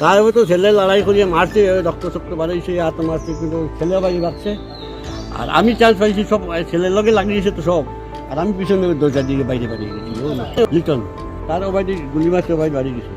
তার তো ছেলে লড়াই করিয়ে মারছে রক্ত শক্ত বাড়াইছে, হাত মারছে, কিন্তু ছেলে বাড়ি বাড়ছে আর আমি চান্স পাইছি সব ছেলের লগে লাগিয়েছে তো সব। আর আমি পিছনে দরজা দিয়ে বাইরে বাড়িয়ে গেছি। লিটন, তার ও বাড়ি, গুলি মারছে ও বাড়ি বাড়ি গেছে।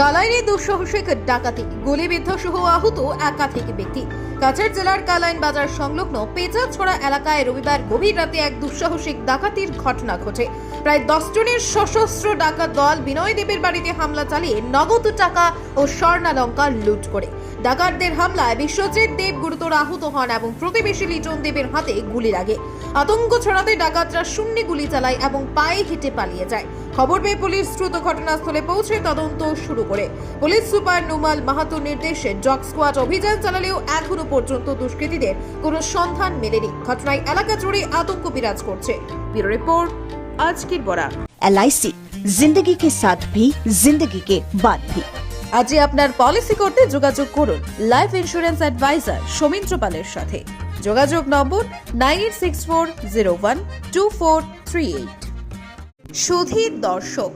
কালাইরে দুঃসাহসিক ডাকাতি, গুলিবিদ্ধ সহ আহত একাধিক ব্যক্তি। কাছাড় জেলার কালাইন বাজার সংলগ্ন পেঁচাছড়া এলাকায় রবিবার গভীর রাতে এক দুঃসাহসিক ডাকাতির ঘটনা ঘটে। প্রায় দশ জনের সশস্ত্র ডাকাত দল বিনয় দেবের বাড়িতে হামলা চালিয়ে নগদ টাকা ও স্বর্ণালঙ্কার লুট করে। ডাকাতদের হামলায় বিশ্বজিৎ দেব গুরুতর আহত হন এবং প্রতিবেশী লিটন দেবের হাতে গুলি লাগে। আতঙ্ক ছড়াতে ডাকাতরা শূন্য গুলি চালায় এবং পায়ে হেঁটে পালিয়ে যায়। খবর পেয়ে পুলিশ দ্রুত ঘটনাস্থলে পৌঁছে তদন্ত শুরু করে। পুলিশ সুপার নুমাল মাহাতুর নির্দেশে ডগ স্কোয়াড অভিযান চালালেও এখনও পর্যন্ত দুষ্কৃতীদের কোনো সন্ধান মেলেনি। ঘটনায় এলাকা জুড়ে আতঙ্ক বিরাজ করছে। ব্যুরো রিপোর্ট আজকের বড়া এলআইসি জিন্দগি কে সাথ ভি জিন্দগি কে বাদ ভি। আজই আপনার পলিসি করতে যোগাযোগ করুন লাইফ ইন্স্যুরেন্স অ্যাডভাইজার সৌমিন্দ্র পালের সাথে। যোগাযোগ নম্বর nine eight six four zero one two four three eight. Sudhir দর্শক।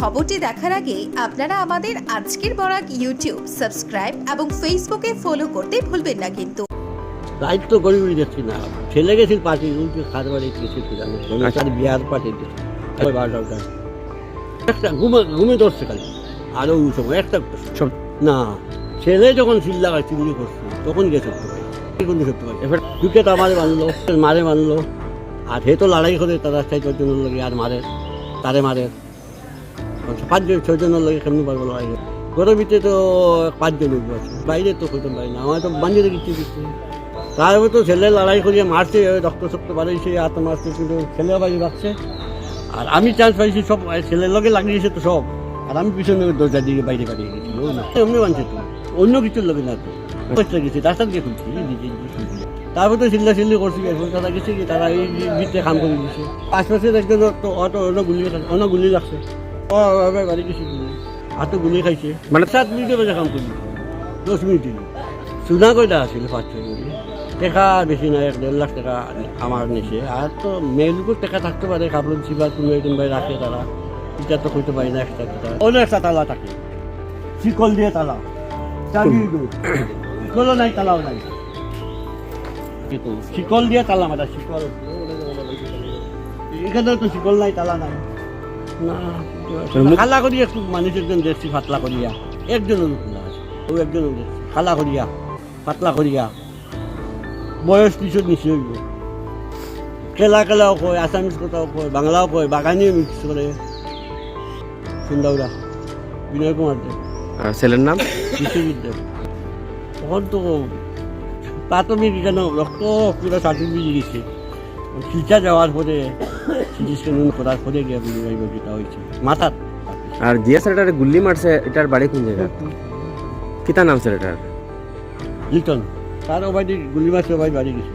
খবরটি দেখার আগে আপনারা আমাদের আজকের বরাক ইউটিউব সাবস্ক্রাইব এবং ফেসবুকে ফলো করতে ভুলবেন না কিন্তু। রাইট তো যাচ্ছি না। ছেলে গেছিল পার্টি খাদ বাড়ি জানো? তার বিয়ার পার্টি একটা ঘুমে ঘুমে ধরছে খালি। আরও সময় একটা না ছেলে যখন চিল্লা চিল্লি করছে তখন গেছে পাই এবার উইকেট আমারে মানলো মারে মানলো আর হে তো লড়াই করে তারা চাই ছজনের লগে আর মারে, তারে মারে। পাঁচজন ছজনের লগে কেমনি পারব লড়াই? ঘরের ভিতরে তো পাঁচজন উঠবো, বাইরে তো হইতে পারি না, আমার তো বানিয়ে দিচ্ছি দিচ্ছি তারপরে তো ছেলে লড়াই করিয়ে মারছে রক্ত শক্ত বাড়াইছে হাত মারছে, কিন্তু ছেলে বাড়ি বাড়ছে আর আমি চান্স পাইছি সব ছেলের লগে লাগিয়েছে তো সব। আর আমি পিছনে দরজা দিয়ে বাইরে বাড়িয়ে গেছি এমনি মানছে তো, অন্য কিছুর লগে না তো। কষ্ট গেছি নিজে নিজে খুলছি। তারপর তো চিল্লা চিল্লি করছি এখন তারা গেছে কি তারা এই ভিতরে কাম করে দিচ্ছে আশপাশের একজন তো অটো অন্য গুলি অন্য গুলি লাগছে। ও বাড়ি গেছি আর গুলি খাইছে। মানে সাত মিনিটে বেজে কাম করি দশ মিনিট। দিল চুনা কয়টা আছিল? পাঁচ ছয় গুলি টাকা বেশি নাই এক দেড় লাখ টাকা আমার নিচে আর তো মেয়েলুকুর টাকা থাকতে পারে কাপড় চিবা কোনোবাই কোনোবাই রাখে তারা এটা তো কইতে পারি না একটা টাকা। অন্য একটা তালা থাকে। শিকল দিয়ে তালা। চাবি নাই তালাও নাই। শিকল দিয়ে তালা মাথা শিকল। এখানে তো শিকল নাই তালা নাই। না খালা করি একটু মানুষ একজন দেখছি পাতলা করিয়া। আছে ও একজনের দেখছি খালা করিয়া পাতলা করিয়া। বয়স কিছু হইব। কেলা কেলাও কয় আসামিজ কথাও কয় বাংলাও কয় বাগানিও মিক্স করে। সুন্দররা বিনয় কুমার দেব আর ছেলের নাম? বিশ্বজিৎ দেব তখন তো প্রাথমিক যেন রক্ত পুরো সার্টিফিকেট দিয়েছে চিকিৎসা যাওয়ার পরে সিটি স্ক্যান করার পরে গিয়ে যেটা হয়েছে। মাথার আর যে গুল্লি মারছে এটার বাড়ি কোন জায়গা? কিতা নাম স্যার এটার? লিটন। তার ও গুলি মারছে ও বাড়ি বাড়ি গেছে।